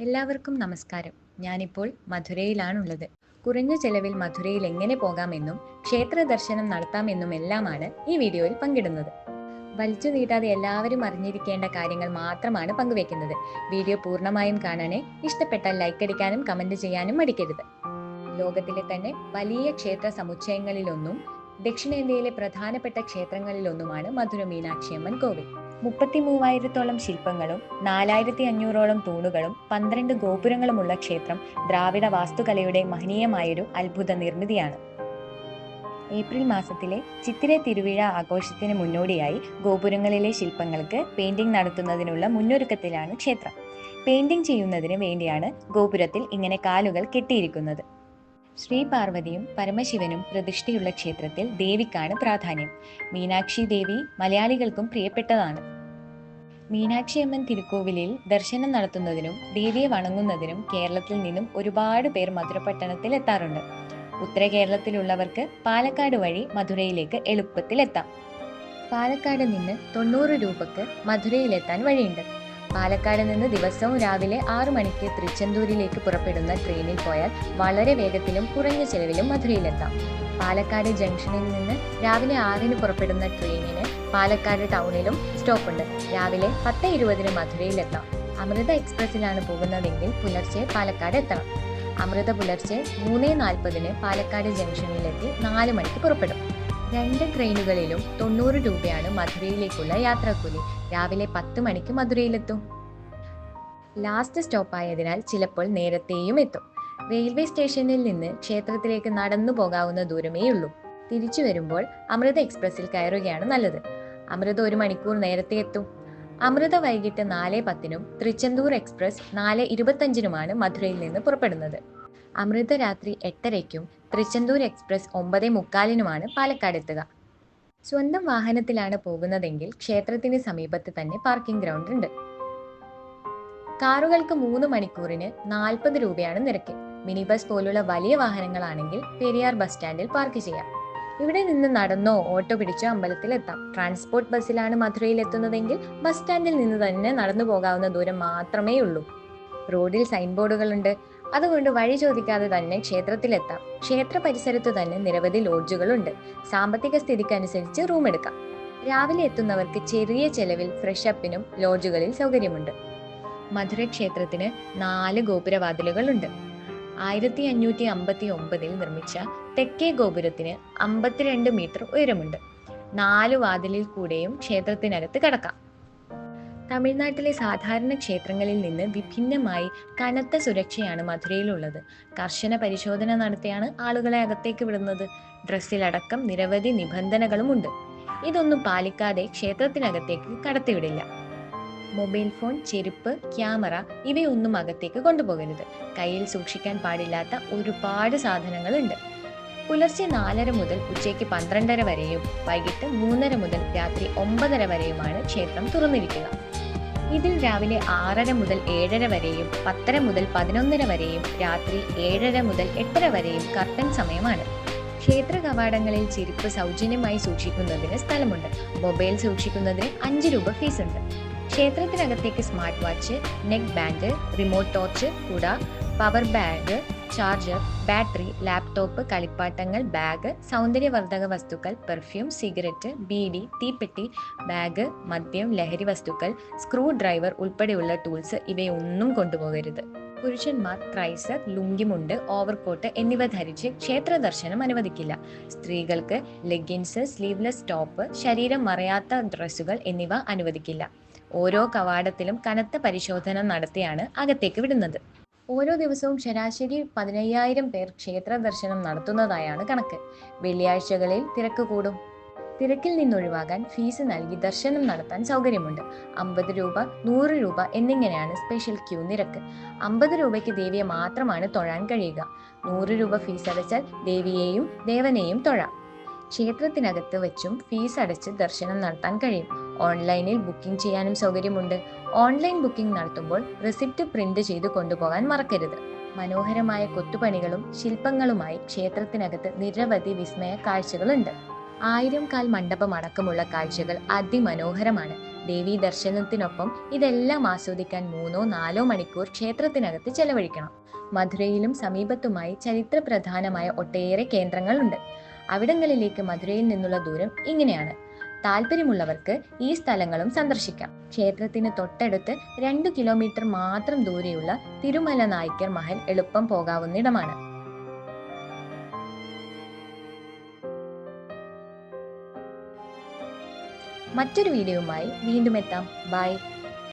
എല്ലാവർക്കും നമസ്കാരം. ഞാനിപ്പോൾ മധുരയിലാണുള്ളത്. കുറഞ്ഞ ചെലവിൽ മധുരയിൽ എങ്ങനെ പോകാമെന്നും ക്ഷേത്ര ദർശനം നടത്താമെന്നും എല്ലാമാണ് ഈ വീഡിയോയിൽ പങ്കിടുന്നത്. വലിച്ചു നീട്ടാതെ എല്ലാവരും അറിഞ്ഞിരിക്കേണ്ട കാര്യങ്ങൾ മാത്രമാണ് പങ്കുവെക്കുന്നത്. വീഡിയോ പൂർണമായും കാണാനേ ഇഷ്ടപ്പെട്ടാൽ ലൈക്ക് അടിക്കാനും കമന്റ് ചെയ്യാനും മടിക്കരുത്. ലോകത്തിലെ തന്നെ വലിയ ക്ഷേത്ര സമുച്ചയങ്ങളിലൊന്നും ദക്ഷിണേന്ത്യയിലെ പ്രധാനപ്പെട്ട ക്ഷേത്രങ്ങളിലൊന്നുമാണ് മധുര മീനാക്ഷിയമ്മൻ കോവിൽ. മുപ്പത്തി മൂവായിരത്തോളം ശില്പങ്ങളും നാലായിരത്തി അഞ്ഞൂറോളം തൂണുകളും പന്ത്രണ്ട് ഗോപുരങ്ങളുമുള്ള ക്ഷേത്രം ദ്രാവിഡ വാസ്തുകലയുടെ മഹനീയമായൊരു അത്ഭുത നിർമ്മിതിയാണ്. ഏപ്രിൽ മാസത്തിലെ ചിത്തിരെ തിരുവിഴ ആഘോഷത്തിന് മുന്നോടിയായി ഗോപുരങ്ങളിലെ ശില്പങ്ങൾക്ക് പെയിന്റിംഗ് നടത്തുന്നതിനുള്ള മുന്നൊരുക്കത്തിലാണ് ക്ഷേത്രം. പെയിന്റിംഗ് ചെയ്യുന്നതിന് വേണ്ടിയാണ് ഗോപുരത്തിൽ ഇങ്ങനെ കാലുകൾ കെട്ടിയിരിക്കുന്നത്. ശ്രീ പാർവതിയും പരമശിവനും പ്രതിഷ്ഠയുള്ള ക്ഷേത്രത്തിൽ ദേവിക്കാണ് പ്രാധാന്യം. മീനാക്ഷി ദേവി മലയാളികൾക്കും പ്രിയപ്പെട്ടതാണ്. മീനാക്ഷി അമ്മൻ തിരുക്കോവിലിൽ ദർശനം നടത്തുന്നതിനും ദേവിയെ വണങ്ങുന്നതിനും കേരളത്തിൽ നിന്നും ഒരുപാട് പേർ മധുരപട്ടണത്തിൽ എത്താറുണ്ട്. ഉത്തര കേരളത്തിലുള്ളവർക്ക് പാലക്കാട് വഴി മധുരയിലേക്ക് എളുപ്പത്തിൽ എത്താം പാലക്കാട് നിന്ന് തൊണ്ണൂറ് രൂപക്ക് മധുരയിലെത്താൻ വഴിയുണ്ട്. പാലക്കാട് നിന്ന് ദിവസവും രാവിലെ ആറു മണിക്ക് തൃച്ചെന്തൂരിലേക്ക് പുറപ്പെടുന്ന ട്രെയിനിൽ പോയാൽ വളരെ വേഗത്തിലും കുറഞ്ഞ ചെലവിലും മധുരയിലെത്താം. പാലക്കാട് ജംഗ്ഷനിൽ നിന്ന് രാവിലെ ആറിന് പുറപ്പെടുന്ന ട്രെയിനിന് പാലക്കാട് ടൗണിലും സ്റ്റോപ്പ് ഉണ്ട്. രാവിലെ പത്ത് ഇരുപതിന് മധുരയിലെത്താം. അമൃത എക്സ്പ്രസ്സിലാണ് പോകുന്നതെങ്കിൽ പുലർച്ചെ പാലക്കാട് എത്തണം. അമൃത പുലർച്ചെ മൂന്ന് നാൽപ്പതിന് പാലക്കാട് ജംഗ്ഷനിലെത്തി നാല് മണിക്ക് പുറപ്പെടും. രണ്ട് ട്രെയിനുകളിലും തൊണ്ണൂറ് രൂപയാണ് മധുരയിലേക്കുള്ള യാത്രാക്കൂലി. രാവിലെ പത്ത് മണിക്ക് മധുരയിലെത്തും. ലാസ്റ്റ് സ്റ്റോപ്പായതിനാൽ ചിലപ്പോൾ നേരത്തെയും എത്തും. റെയിൽവേ സ്റ്റേഷനിൽ നിന്ന് ക്ഷേത്രത്തിലേക്ക് നടന്നു പോകാവുന്ന ദൂരമേ ഉള്ളൂ തിരിച്ചു വരുമ്പോൾ അമൃത എക്സ്പ്രസ്സിൽ കയറുകയാണ് നല്ലത്. അമൃത ഒരു മണിക്കൂർ നേരത്തെ എത്തും. അമൃത വൈകിട്ട് നാല് പത്തിനും തൃച്ചെന്തൂർ എക്സ്പ്രസ് നാല് ഇരുപത്തഞ്ചിനുമാണ് മധുരയിൽ നിന്ന് പുറപ്പെടുന്നത്. അമൃത രാത്രി എട്ടരയ്ക്കും തൃച്ചെന്തൂർ എക്സ്പ്രസ് ഒമ്പതേ മുക്കാലിനുമാണ് പാലക്കാട് എത്തുക സ്വന്തം വാഹനത്തിലാണ് പോകുന്നതെങ്കിൽ ക്ഷേത്രത്തിന് സമീപത്ത് തന്നെ പാർക്കിംഗ് ഗ്രൗണ്ട് ഉണ്ട്. കാറുകൾക്ക് മൂന്ന് മണിക്കൂറിന് നാൽപ്പത് രൂപയാണ് നിരക്ക്. മിനി ബസ് പോലുള്ള വലിയ വാഹനങ്ങളാണെങ്കിൽ പെരിയാർ ബസ് സ്റ്റാൻഡിൽ പാർക്ക് ചെയ്യാം. ഇവിടെ നിന്ന് നടന്നോ ഓട്ടോ പിടിച്ചോ അമ്പലത്തിൽ എത്താം. ട്രാൻസ്പോർട്ട് ബസ്സിലാണ് മധുരയിൽ എത്തുന്നതെങ്കിൽ ബസ് സ്റ്റാൻഡിൽ നിന്ന് തന്നെ നടന്നു പോകാവുന്ന ദൂരം മാത്രമേ ഉള്ളൂ റോഡിൽ സൈൻ ബോർഡുകളുണ്ട് അതുകൊണ്ട് വഴി ചോദിക്കാതെ തന്നെ ക്ഷേത്രത്തിലെത്താം. ക്ഷേത്ര പരിസരത്തു തന്നെ നിരവധി ലോഡ്ജുകളുണ്ട്. സാമ്പത്തിക സ്ഥിതിക്കനുസരിച്ച് റൂം എടുക്കാം. രാവിലെ എത്തുന്നവർക്ക് ചെറിയ ചെലവിൽ ഫ്രഷപ്പിനും ലോഡ്ജുകളിൽ സൗകര്യമുണ്ട്. മധുര ക്ഷേത്രത്തിന് നാല് ഗോപുരവാതിലുകളുണ്ട്. ആയിരത്തി അഞ്ഞൂറ്റി അമ്പത്തി ഒമ്പതിൽ നിർമ്മിച്ച തെക്കേ ഗോപുരത്തിന് അമ്പത്തിരണ്ട് മീറ്റർ ഉയരമുണ്ട്. നാല് വാതിലിൽ കൂടെയും ക്ഷേത്രത്തിനകത്ത് കടക്കാം. തമിഴ്നാട്ടിലെ സാധാരണ ക്ഷേത്രങ്ങളിൽ നിന്ന് വിഭിന്നമായി കനത്ത സുരക്ഷയാണ് മധുരയിലുള്ളത്. കർശന പരിശോധന നടത്തിയാണ് ആളുകളെ അകത്തേക്ക് വിടുന്നത്. ഡ്രസ്സിലടക്കം നിരവധി നിബന്ധനകളുമുണ്ട്. ഇതൊന്നും പാലിക്കാതെ ക്ഷേത്രത്തിനകത്തേക്ക് കടത്തിവിടില്ല. മൊബൈൽ ഫോൺ ചെരുപ്പ് ക്യാമറ ഇവയൊന്നും അകത്തേക്ക് കൊണ്ടുപോകരുത്. കയ്യിൽ സൂക്ഷിക്കാൻ പാടില്ലാത്ത ഒരുപാട് സാധനങ്ങളുണ്ട്. പുലർച്ചെ നാലര മുതൽ ഉച്ചയ്ക്ക് പന്ത്രണ്ടര വരെയും വൈകിട്ട് മൂന്നര മുതൽ രാത്രി ഒമ്പതര വരെയുമാണ് ക്ഷേത്രം തുറന്നിരിക്കുക. ഇതിൽ രാവിലെ ആറര മുതൽ ഏഴര വരെയും പത്തര മുതൽ പതിനൊന്നര വരെയും രാത്രി ഏഴര മുതൽ എട്ടര വരെയും കർട്ടൻ സമയമാണ്. ക്ഷേത്ര കവാടങ്ങളിൽ ചെരുപ്പ് സൗജന്യമായി സൂക്ഷിക്കുന്നതിന് സ്ഥലമുണ്ട്. മൊബൈൽ സൂക്ഷിക്കുന്നതിന് അഞ്ച് രൂപ ഫീസ് ഉണ്ട് ക്ഷേത്രത്തിനകത്തേക്ക് smart watch neck band remote torch കുട power bag charger battery laptop കളിപ്പാട്ടങ്ങൾ ബാഗ് സൗന്ദര്യവർദ്ധക വസ്തുക്കൾ പെർഫ്യൂം സിഗരറ്റ് ബീഡി തീപ്പെട്ടി ബാഗ് മദ്യം ലഹരി വസ്തുക്കൾ സ്ക്രൂ ഡ്രൈവർ ഉൾപ്പെടെയുള്ള ടൂൾസ് ഇവയൊന്നും കൊണ്ടുപോകരുത്. പുരുഷന്മാർ ക്രൈസർ ലുങ്കിമുണ്ട് ഓവർകോട്ട് എന്നിവ ധരിച്ച് ക്ഷേത്ര ദർശനം അനുവദിക്കില്ല. സ്ത്രീകൾക്ക് ലെഗിൻസ് സ്ലീവ്ലെസ് ടോപ്പ് ശരീരം മറയാത്ത ഡ്രസ്സുകൾ എന്നിവ അനുവദിക്കില്ല. ഓരോ കവാടത്തിലും കനത്ത പരിശോധന നടത്തിയാണ് അകത്തേക്ക് വിടുന്നത്. ഓരോ ദിവസവും ശരാശരി പതിനയ്യായിരം പേർ ക്ഷേത്ര ദർശനം നടത്തുന്നതായാണ് കണക്ക്. വെള്ളിയാഴ്ചകളിൽ തിരക്ക് കൂടും. തിരക്കിൽ നിന്നൊഴിവാകാൻ ഫീസ് നൽകി ദർശനം നടത്താൻ സൗകര്യമുണ്ട്. അമ്പത് രൂപ നൂറ് രൂപ എന്നിങ്ങനെയാണ് സ്പെഷ്യൽ ക്യൂ നിരക്ക്. അമ്പത് രൂപയ്ക്ക് ദേവിയെ മാത്രമാണ് തൊഴാൻ കഴിയുക. നൂറ് രൂപ ഫീസ് അടച്ചാൽ ദേവിയെയും ദേവനെയും തൊഴാം. ക്ഷേത്രത്തിനകത്ത് വെച്ചും ഫീസ് അടച്ച് ദർശനം നടത്താൻ കഴിയും. ഓൺലൈനിൽ ബുക്കിംഗ് ചെയ്യാനും സൗകര്യമുണ്ട്. ഓൺലൈൻ ബുക്കിംഗ് നടത്തുമ്പോൾ റെസിപ്റ്റ് പ്രിന്റ് ചെയ്ത് കൊണ്ടുപോകാൻ മറക്കരുത്. മനോഹരമായ കൊത്തുപണികളും ശില്പങ്ങളുമായി ക്ഷേത്രത്തിനകത്ത് നിരവധി വിസ്മയ കാഴ്ചകളുണ്ട്. ആയിരം കാൽ മണ്ഡപം അടക്കമുള്ള കാഴ്ചകൾ അതിമനോഹരമാണ്. ദേവീ ദർശനത്തിനൊപ്പം ഇതെല്ലാം ആസ്വദിക്കാൻ മൂന്നോ നാലോ മണിക്കൂർ ക്ഷേത്രത്തിനകത്ത് ചെലവഴിക്കണം. മധുരയിലും സമീപത്തുമായി ചരിത്രപ്രധാനമായ ഒട്ടേറെ കേന്ദ്രങ്ങളുണ്ട്. അവിടങ്ങളിലേക്ക് മധുരയിൽ നിന്നുള്ള ദൂരം ഇങ്ങനെയാണ്. താല്പര്യമുള്ളവർക്ക് ഈ സ്ഥലങ്ങളും സന്ദർശിക്കാം. ക്ഷേത്രത്തിന് തൊട്ടടുത്ത് രണ്ടു കിലോമീറ്റർ മാത്രം ദൂരെയുള്ള തിരുമല നായ്ക്കർ മഹൽ എളുപ്പം പോകാവുന്നിടമാണ്. മറ്റൊരു വീഡിയോയുമായി വീണ്ടും എത്താം. ബൈ.